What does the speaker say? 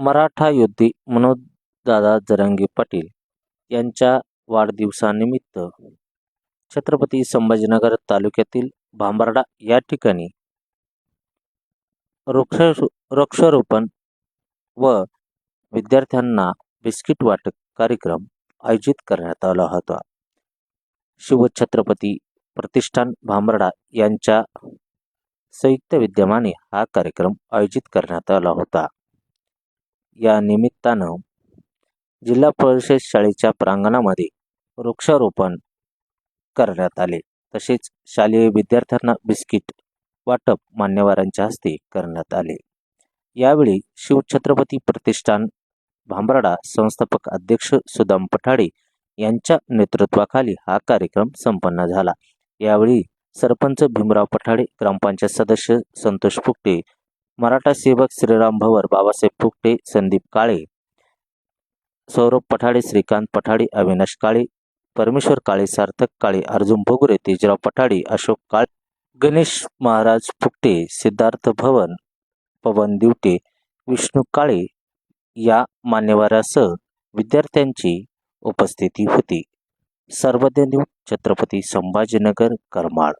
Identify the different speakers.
Speaker 1: मराठा योद्धे मनोजदादा जरांगे पाटील यांच्या वाढदिवसानिमित्त छत्रपती संभाजीनगर तालुक्यातील भांबर्डा या ठिकाणी वृक्ष वृक्षारोपण व विद्यार्थ्यांना बिस्किट वाटप कार्यक्रम आयोजित करण्यात आला होता. शिवछत्रपती प्रतिष्ठान भांबर्डा यांच्या संयुक्त विद्यमाने हा कार्यक्रम आयोजित करण्यात आला होता. या निमित्तानं जिल्हा परिषद शाळेच्या प्रांगणामध्ये वृक्षारोपण करण्यात आले. तसेच शालेय विद्यार्थ्यांना बिस्किट वाटप मान्यवरांच्या हस्ते करण्यात आले. यावेळी शिवछत्रपती प्रतिष्ठान भांबराडा संस्थापक अध्यक्ष सुदाम पठाडे यांच्या नेतृत्वाखाली हा कार्यक्रम संपन्न झाला. यावेळी सरपंच भीमराव पठाडे ग्रामपंचायत सदस्य संतोष फुकटे मराठा सेवक श्रीराम भवर बाबासाहेब फुकटे संदीप काळे सौरभ पठाडे श्रीकांत पठाडे अविनाश काळे परमेश्वर काळे सार्थक काळे अर्जुन भोगरे तेजराव पठाडे अशोक काळे गणेश महाराज फुकटे सिद्धार्थ भवन पवन दिवटे विष्णू काळे या मान्यवरासह विद्यार्थ्यांची उपस्थिती होती. सर्वज्ञ न्यूज छत्रपती संभाजीनगर करमाळ.